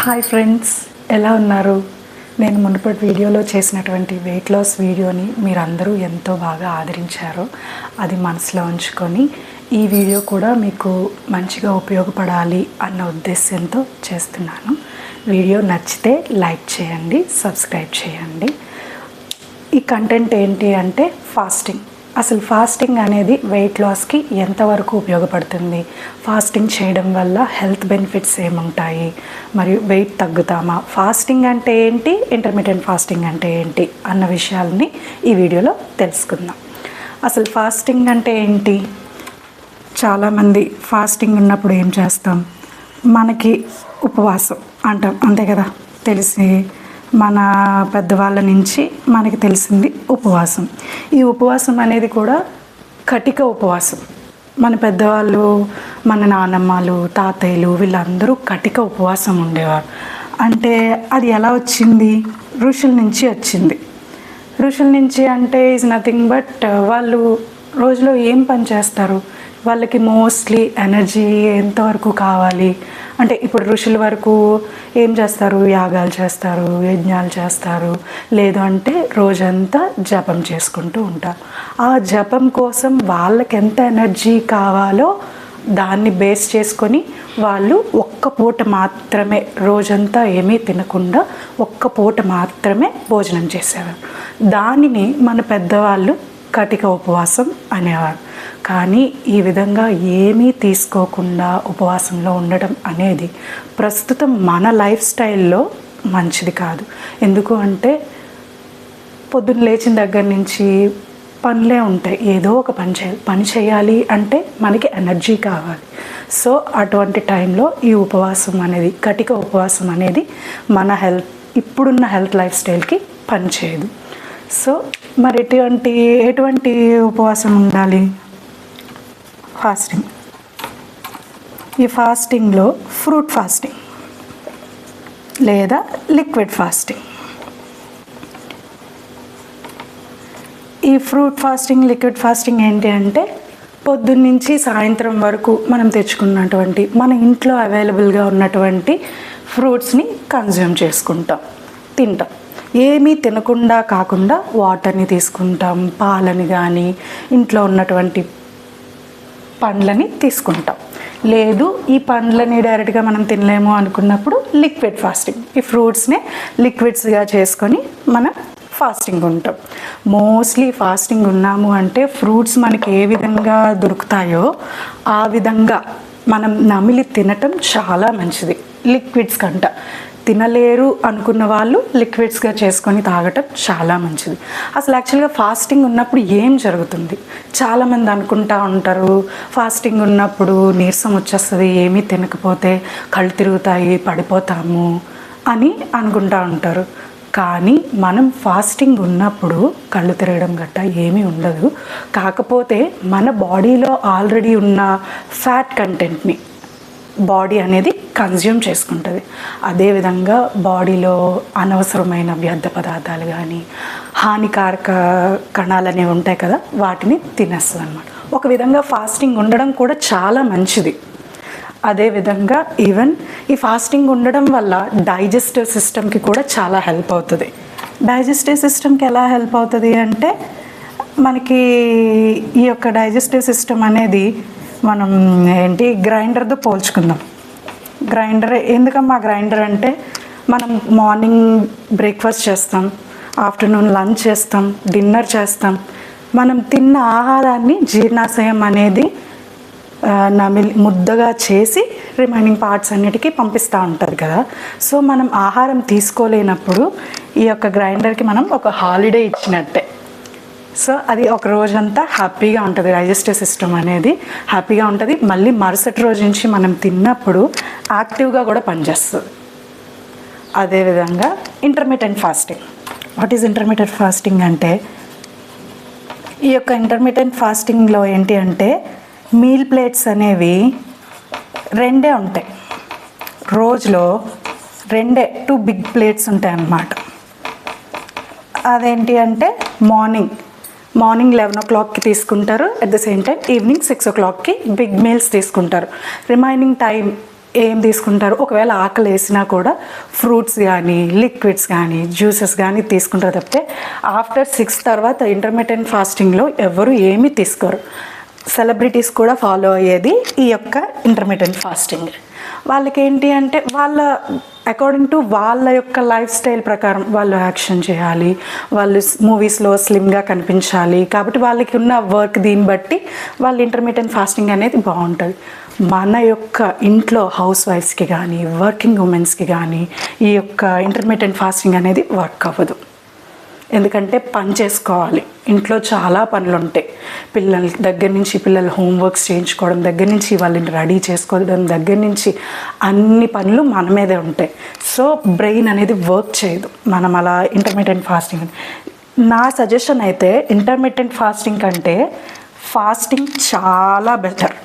Hi friends ఎలా ఉన్నారు? నేను మునుపటి వీడియోలో చేసినటువంటి వెయిట్ లాస్ వీడియోని మీరందరూ ఎంతో బాగా ఆదరించారు. అది మనసులో ఉంచుకొని ఈ వీడియో కూడా మీకు మంచిగా ఉపయోగపడాలి అన్న ఉద్దేశంతో చేస్తున్నాను. వీడియో నచ్చితే లైక్ చేయండి సబ్స్క్రైబ్ చేయండి. ఈ కంటెంట్ ఏంటి అంటే ఫాస్టింగ్ అసలు ఫాస్టింగ్ అనేది వెయిట్ లాస్కి ఎంతవరకు ఉపయోగపడుతుంది? ఫాస్టింగ్ చేయడం వల్ల హెల్త్ బెనిఫిట్స్ ఏముంటాయి? మరియు వెయిట్ తగ్గుతామా? ఫాస్టింగ్ అంటే ఏంటి? ఇంటర్మీడియట్ ఫాస్టింగ్ అంటే ఏంటి? అన్న విషయాలని ఈ వీడియోలో తెలుసుకుందాం. అసలు ఫాస్టింగ్ అంటే ఏంటి? చాలామంది ఫాస్టింగ్ ఉన్నప్పుడు ఏం చేస్తాం? మనకి ఉపవాసం అంటాం. అంతే కదా? తెలిసి మన పెద్దవాళ్ళ నుంచి మనకి తెలిసింది ఉపవాసం. ఈ ఉపవాసం అనేది కూడా కటిక ఉపవాసం. మన పెద్దవాళ్ళు మన నానమ్మలు తాతయ్యలు వీళ్ళందరూ కటిక ఉపవాసం ఉండేవారు. అంటే అది ఎలా వచ్చింది? ఋషుల నుంచి వచ్చింది. ఋషుల నుంచి అంటే ఈజ్ నథింగ్ బట్ వాళ్ళు రోజులో ఏం పని చేస్తారు? వాళ్ళకి మోస్ట్లీ ఎనర్జీ ఎంతవరకు కావాలి? అంటే ఇప్పుడు ఋషుల వరకు ఏం చేస్తారు? యాగాలు చేస్తారు యజ్ఞాలు చేస్తారు. లేదు అంటే రోజంతా జపం చేసుకుంటూ ఉంటారు ఆ జపం కోసం వాళ్ళకి ఎంత ఎనర్జీ కావాలో దాన్ని బేస్ చేసుకొని వాళ్ళు ఒక్క పూట మాత్రమే రోజంతా ఏమీ తినకుండా ఒక్క పూట మాత్రమే భోజనం చేసేవారు. దానిని మన పెద్దవాళ్ళు కటిక ఉపవాసం అనేవారు. కానీ ఈ విధంగా ఏమీ తీసుకోకుండా ఉపవాసంలో ఉండడం అనేది ప్రస్తుతం మన లైఫ్ స్టైల్లో మంచిది కాదు. ఎందుకు అంటే పొద్దున్న లేచిన దగ్గర నుంచి పనులే ఉంటాయి. ఏదో ఒక పని చేయాలి పని చేయాలి అంటే మనకి ఎనర్జీ కావాలి. సో అటువంటి టైంలో ఈ ఉపవాసం అనేది కటిక ఉపవాసం అనేది మన హెల్త్ ఇప్పుడున్న హెల్త్ లైఫ్ స్టైల్కి పనిచేయదు. సో మరి ఎటువంటి ఎటువంటి ఉపవాసం ఉండాలి? ఫాస్టింగ్ ఈ ఫాస్టింగ్లో ఫ్రూట్ ఫాస్టింగ్ లేదా లిక్విడ్ ఫాస్టింగ్. ఈ ఫ్రూట్ ఫాస్టింగ్ లిక్విడ్ ఫాస్టింగ్ ఏంటి అంటే పొద్దున్నుంచి సాయంత్రం వరకు మనం తెచ్చుకున్నటువంటి మన ఇంట్లో అవైలబుల్గా ఉన్నటువంటి ఫ్రూట్స్ని కన్జ్యూమ్ చేసుకుంటాం తింటాం. ఏమీ తినకుండా కాకుండా వాటర్ని తీసుకుంటాం పాలని కానీ ఇంట్లో ఉన్నటువంటి పండ్లని తీసుకుంటాం. లేదు ఈ పండ్లని డైరెక్ట్గా మనం తినలేము అనుకున్నప్పుడు లిక్విడ్ ఫాస్టింగ్. ఈ ఫ్రూట్స్ని లిక్విడ్స్గా చేసుకొని మనం ఫాస్టింగ్ ఉంటాం. మోస్ట్లీ ఫాస్టింగ్ ఉన్నాము అంటే ఫ్రూట్స్ మనకి ఏ విధంగా దొరుకుతాయో ఆ విధంగా మనం నమిలి తినటం చాలా మంచిది. లిక్విడ్స్ కంట. తినలేరు అనుకున్న వాళ్ళు లిక్విడ్స్గా చేసుకొని తాగటం చాలా మంచిది. అసలు యాక్చువల్గా ఫాస్టింగ్ ఉన్నప్పుడు ఏం జరుగుతుంది? చాలామంది అనుకుంటా ఉంటారు ఫాస్టింగ్ ఉన్నప్పుడు నీరసం వచ్చేస్తుంది ఏమీ తినకపోతే కళ్ళు తిరుగుతాయి పడిపోతాము అని అనుకుంటా ఉంటారు. కానీ మనం ఫాస్టింగ్ ఉన్నప్పుడు కళ్ళు తిరగడం గట్ట ఏమీ ఉండదు. కాకపోతే మన బాడీలో ఆల్రెడీ ఉన్న ఫ్యాట్ కంటెంట్ని బాడీ అనేది కన్జ్యూమ్ చేసుకుంటుంది. అదేవిధంగా బాడీలో అనవసరమైన వ్యర్థ పదార్థాలు కానీ హానికారక కణాలు అనేవి ఉంటాయి కదా వాటిని తినేస్తుంది అనమాట ఒక విధంగా ఫాస్టింగ్ ఉండడం కూడా చాలా మంచిది. అదేవిధంగా ఈవెన్ ఈ ఫాస్టింగ్ ఉండడం వల్ల డైజెస్టివ్ సిస్టమ్కి కూడా చాలా హెల్ప్ అవుతుంది. డైజెస్టివ్ సిస్టమ్కి ఎలా హెల్ప్ అవుతుంది అంటే మనకి ఈ యొక్క డైజెస్టివ్ సిస్టమ్ అనేది మనం ఏంటి గ్రైండర్తో పోల్చుకుందాం. గ్రైండర్ ఎందుకమ్మా గ్రైండర్ అంటే మనం మార్నింగ్ బ్రేక్ఫాస్ట్ చేస్తాం ఆఫ్టర్నూన్ లంచ్ చేస్తాం డిన్నర్ చేస్తాం. మనం తిన్న ఆహారాన్ని జీర్ణాశయం అనేది నమిలి ముద్దగా చేసి రిమైనింగ్ పార్ట్స్ అన్నిటికీ పంపిస్తూ ఉంటుంది కదా. సో మనం ఆహారం తీసుకోలేనప్పుడు ఈ యొక్క గ్రైండర్కి మనం ఒక హాలిడే ఇచ్చినట్టే. సో అది ఒక రోజంతా హ్యాపీగా ఉంటుంది. డైజెస్టివ్ సిస్టమ్ అనేది హ్యాపీగా ఉంటుంది. మళ్ళీ మరుసటి రోజు నుంచి మనం తిన్నప్పుడు యాక్టివ్గా కూడా పనిచేస్తుంది అదేవిధంగా intermediate fasting what is intermediate fasting అంటే? ఈ యొక్క ఇంటర్మీడియట్ ఫాస్టింగ్లో ఏంటి అంటే మీల్ ప్లేట్స్ అనేవి రెండే ఉంటాయి. రోజులో రెండే టూ బిగ్ ప్లేట్స్ ఉంటాయి అన్నమాట అదేంటి అంటే మార్నింగ్ మార్నింగ్ లెవెన్ ఓ క్లాక్కి తీసుకుంటారు. At the same time evening six o క్లాక్కి బిగ్ మీల్స్ తీసుకుంటారు. రిమైనింగ్ టైం ఏం తీసుకుంటారు? ఒకవేళ ఆకలి వేసినా కూడా ఫ్రూట్స్ కానీ లిక్విడ్స్ కానీ జ్యూసెస్ కానీ తీసుకుంటారు తప్పితే ఆఫ్టర్ సిక్స్ తర్వాత ఇంటర్మీడియట్ ఫాస్టింగ్లో ఎవరు ఏమీ తీసుకోరు. సెలబ్రిటీస్ కూడా ఫాలో అయ్యేది ఈ యొక్క ఇంటర్మీడియట్ ఫాస్టింగ్ వాళ్ళకి ఏంటి అంటే వాళ్ళ అకార్డింగ్ టు వాళ్ళ యొక్క లైఫ్ స్టైల్ ప్రకారం వాళ్ళు యాక్షన్ చేయాలి. వాళ్ళు మూవీస్లో స్లిమ్గా కనిపించాలి. కాబట్టి వాళ్ళకి ఉన్న వర్క్ దీన్ని బట్టి వాళ్ళు ఇంటర్మీడియట్ ఫాస్టింగ్ అనేది బాగుంటుంది. మన యొక్క ఇంట్లో హౌస్ వైఫ్స్కి కానీ వర్కింగ్ ఉమెన్స్కి కానీ ఈ యొక్క ఇంటర్మీడియట్ ఫాస్టింగ్ అనేది వర్క్ అవ్వదు. ఎందుకంటే పని చేసుకోవాలి. ఇంట్లో చాలా పనులు ఉంటాయి పిల్లల దగ్గర నుంచి పిల్లల హోంవర్క్స్ చేయించుకోవడం దగ్గర నుంచి వాళ్ళని రెడీ చేసుకోవడం దగ్గర నుంచి అన్ని పనులు మన మీదే ఉంటాయి. సో బ్రెయిన్ అనేది వర్క్ చేయదు. మనం అలా ఇంటర్మీడియట్ ఫాస్టింగ్ నా సజెషన్ అయితే ఇంటర్మీడియట్ ఫాస్టింగ్ కంటే ఫాస్టింగ్ చాలా బెటర్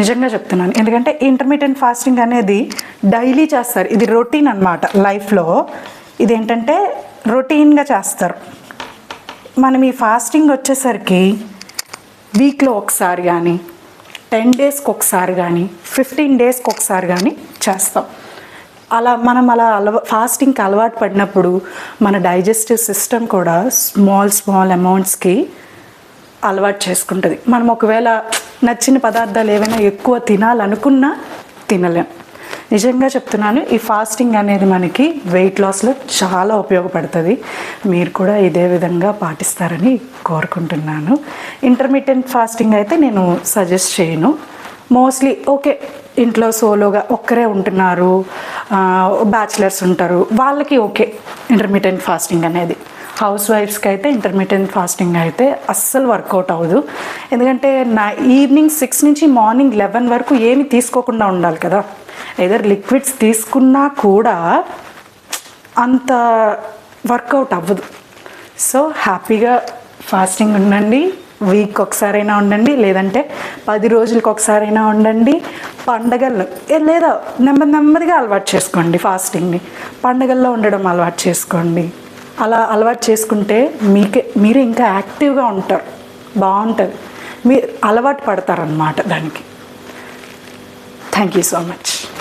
నిజంగా చెప్తున్నాను. ఎందుకంటే ఇంటర్మీడియట్ ఫాస్టింగ్ అనేది డైలీ చేస్తారు. ఇది రొటీన్ అనమాట లైఫ్లో ఇదేంటంటే రొటీన్గా చేస్తారు. మనం ఈ ఫాస్టింగ్ వచ్చేసరికి వీక్లో ఒకసారి కానీ టెన్ డేస్కి ఒకసారి కానీ ఫిఫ్టీన్ డేస్కి ఒకసారి కానీ చేస్తాం. అలా మనం అలా అలవా ఫాస్టింగ్కి అలవాటు పడినప్పుడు మన డైజెస్టివ్ సిస్టమ్ కూడా స్మాల్ స్మాల్ అమౌంట్స్కి అలవాటు చేసుకుంటుంది. మనం ఒకవేళ నచ్చిన పదార్థాలు ఏవైనా ఎక్కువ తినాలనుకున్నా తినలేం. నిజంగా చెప్తున్నాను ఈ ఫాస్టింగ్ అనేది మనకి వెయిట్ లాస్లో చాలా ఉపయోగపడుతుంది. మీరు కూడా ఇదే విధంగా పాటిస్తారని కోరుకుంటున్నాను. ఇంటర్మీడియట్ ఫాస్టింగ్ అయితే నేను సజెస్ట్ చేయను. మోస్ట్లీ ఓకే ఇంట్లో సోలోగా ఒక్కరే ఉంటున్నారు బ్యాచిలర్స్ ఉంటారు వాళ్ళకి ఓకే ఇంటర్మీడియట్ ఫాస్టింగ్ అనేది. హౌస్ వైఫ్స్కి అయితే ఇంటర్మీడియట్ ఫాస్టింగ్ అయితే అస్సలు వర్కౌట్ అవ్వదు. ఎందుకంటే నా ఈవినింగ్ సిక్స్ నుంచి మార్నింగ్ లెవెన్ వరకు ఏమి తీసుకోకుండా ఉండాలి కదా. ఎదర్ లిక్విడ్స్ తీసుకున్నా కూడా అంత వర్కౌట్ అవ్వదు. సో హ్యాపీగా ఫాస్టింగ్ ఉండండి వీక్ ఒకసారైనా ఉండండి లేదంటే పది రోజులకు ఒకసారైనా ఉండండి పండగల్లో లేదా నెమ్మది నెమ్మదిగా అలవాటు చేసుకోండి ఫాస్టింగ్ని పండగల్లో ఉండడం అలవాటు చేసుకోండి. అలా అలవాటు చేసుకుంటే మీకే మీరు ఇంకా యాక్టివ్గా ఉంటారు. బాగుంటుంది. మీరు అలవాటు పడతారనమాట దానికి. Thank you so much.